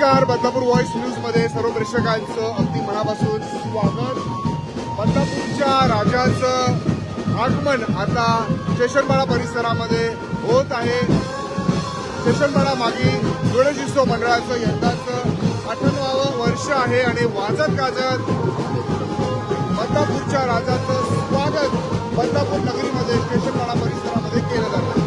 नमस्कार. बदलापूर व्हॉइस न्यूजमध्ये सर्व प्रेक्षकांचं अगदी मनापासून स्वागत. बदलापूरच्या राजाचं आगमन आता स्टेशनपाडा परिसरामध्ये होत आहे. स्टेशनपाडा मागी गणेशोत्सव मंडळाचं यंदाचं अठ्ठावं वर्ष आहे आणि वाजत गाजत बदलापूरच्या राजाचं स्वागत बदलापूर नगरीमध्ये स्टेशनपाडा परिसरामध्ये केलं जातं.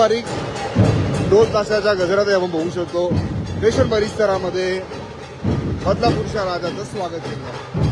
बारीक दोन तासाच्या गजरात आपण बघू शकतो. स्टेशन परिसरामध्ये बदलापूरच्या राजाचं स्वागत केलं.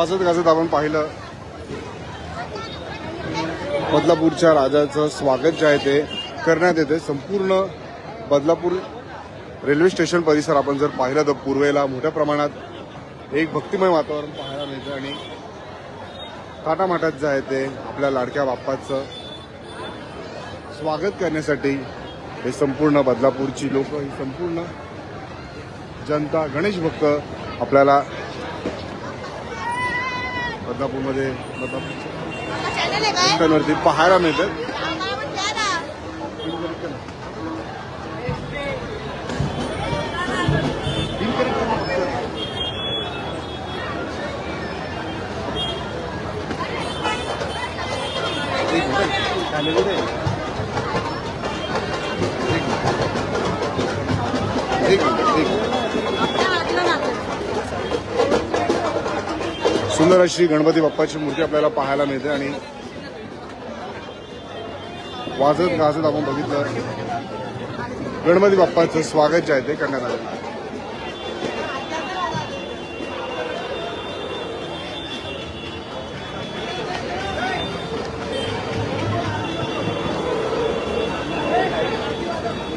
वाजत गाजत आपण पाहिलं. बदलापूरच्या राजाचं स्वागत जे आहे ते करण्यात येते. संपूर्ण बदलापूर रेल्वे स्टेशन परिसर आपण जर पाहिलं तर पूर्वेला मोठ्या प्रमाणात एक भक्तिमय वातावरण पाहायला मिळतं आणि थाटामाटात जे आहे ते आपल्या लाडक्या बाप्पाचं स्वागत करण्यासाठी हे संपूर्ण बदलापूरची लोक ही संपूर्ण जनता गणेश भक्त आपल्याला बदलापूरमध्ये रस्त्यांवरती पाहायला मिळतात सुंदर अशी गणपती बाप्पाची मूर्ती आपल्याला पाहायला मिळते आणि वाजत गाजत आपण बघितलं. गणपती बाप्पाचं स्वागत जे आहे ते करण्यात आलं.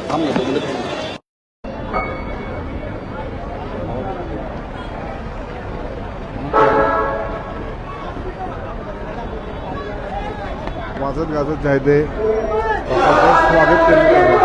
थांब वाजत गाजत जे आहे ते बाप्पाचं स्वागत करण्यात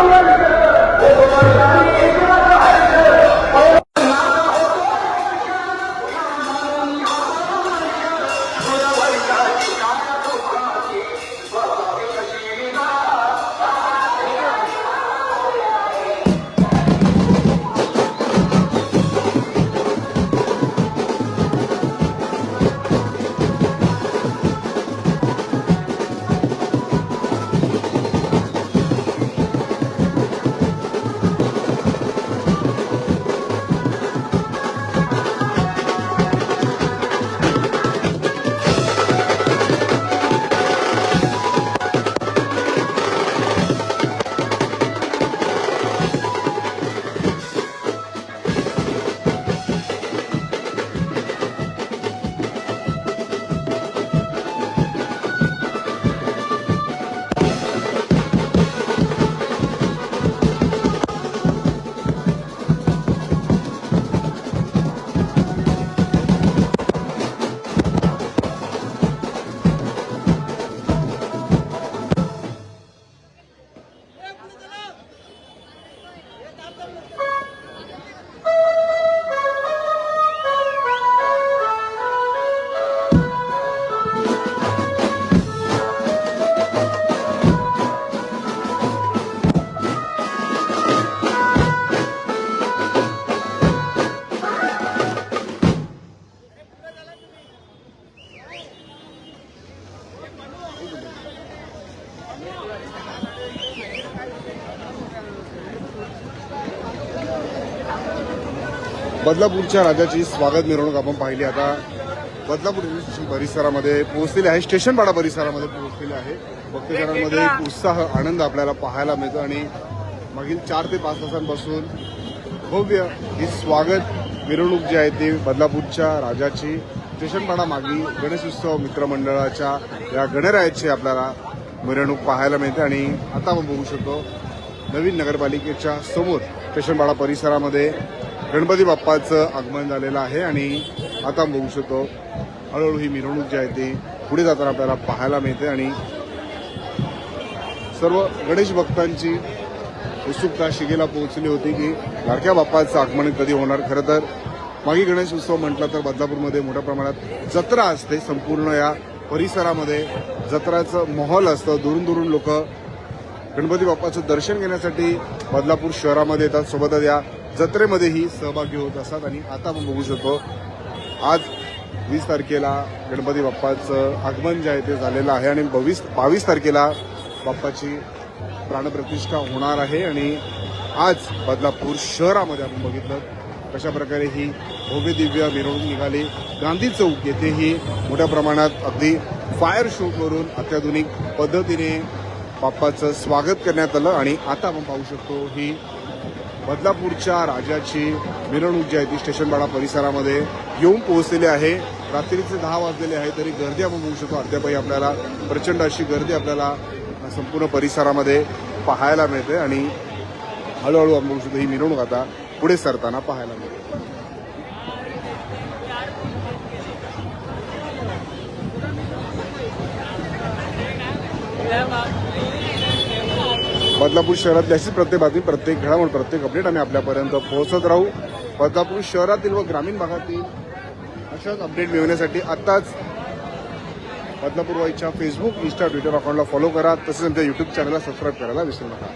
बदलापूरच्या राजाची स्वागत मिरवणूक आपण पाहिली. आता बदलापूर परिसरामध्ये पोहोचलेली आहे. स्टेशनपाडा परिसरामध्ये पोहोचलेली आहे. भक्तजनांमध्ये एक उत्साह आनंद आपल्याला पाहायला मिळतो आणि मागील चार ते पाच तासांपासून भव्य ही स्वागत मिरवणूक जी आहे ती बदलापूरच्या राजाची स्टेशनपाडा मागी गणेश उत्सव मित्रमंडळाच्या या गणरायाची आपल्याला मिरवणूक पाहायला मिळते आणि आता आपण बघू शकतो नवीन नगरपालिकेच्या समोर स्टेशनपाडा परिसरामध्ये गणपती बाप्पाचं आगमन झालेलं आहे आणि आता बघू शकतो हळूहळू ही मिरवणूक जी आहे ती पुढे जाताना आपल्याला पाहायला मिळते आणि सर्व गणेश भक्तांची उत्सुकता शिगेला पोहोचली होती की लाडक्या बाप्पाचं आगमन कधी होणार? खरं तर मागी गणेश उत्सव म्हटलं तर बदलापूरमध्ये मोठ्या प्रमाणात जत्रा असते. संपूर्ण या परिसरामध्ये जत्राचं माहोल असतं. दुरून दुरून लोक गणपती बाप्पाचं दर्शन घेण्यासाठी बदलापूर शहरामध्ये येतात. सोबतच या जत्रेमध्येही सहभागी होत असतात आणि आता आपण बघू शकतो आज वीस तारखेला गणपती बाप्पाचं आगमन जे आहे ते झालेलं आहे आणि बावीस बावीस तारखेला बाप्पाची प्राणप्रतिष्ठा होणार आहे आणि आज बदलापूर शहरामध्ये आपण बघितलं कशा प्रकारे ही भव्य दिव्य मिरवणूक निघाली. गांधी चौक येथेही मोठ्या प्रमाणात अगदी फायर शो करून अत्याधुनिक पद्धतीने बाप्पाचं स्वागत करण्यात आलं आणि आता आपण पाहू शकतो ही बदलापूरच्या राजाची मिरवणूक जी आहे ती स्टेशनपाडा परिसरामध्ये येऊन पोहोचलेली आहे. रात्रीचे दहा वाजलेले आहे तरी गर्दी आपण बघू शकतो. अद्यापही आपल्याला प्रचंड अशी गर्दी आपल्याला संपूर्ण परिसरामध्ये पाहायला मिळते आणि हळूहळू आपण बघू शकतो ही मिरवणूक आता पुढे सरताना पाहायला मिळते. बदलापूर शहरातली अशीच प्रत्येक बातमी प्रत्येक घडामोड प्रत्येक अपडेट आम्ही आपल्यापर्यंत पोहोचत राहू. बदलापूर शहरातील व ग्रामीण भागातील अशाच अपडेट मिळवण्यासाठी आत्ताच बदलापूर वाईच्या फेसबुक इंस्टा ट्विटर अकाउंटला फॉलो करा. तसेच आमच्या यूट्यूब चॅनलला सबस्क्राईब करायला विसरू नका.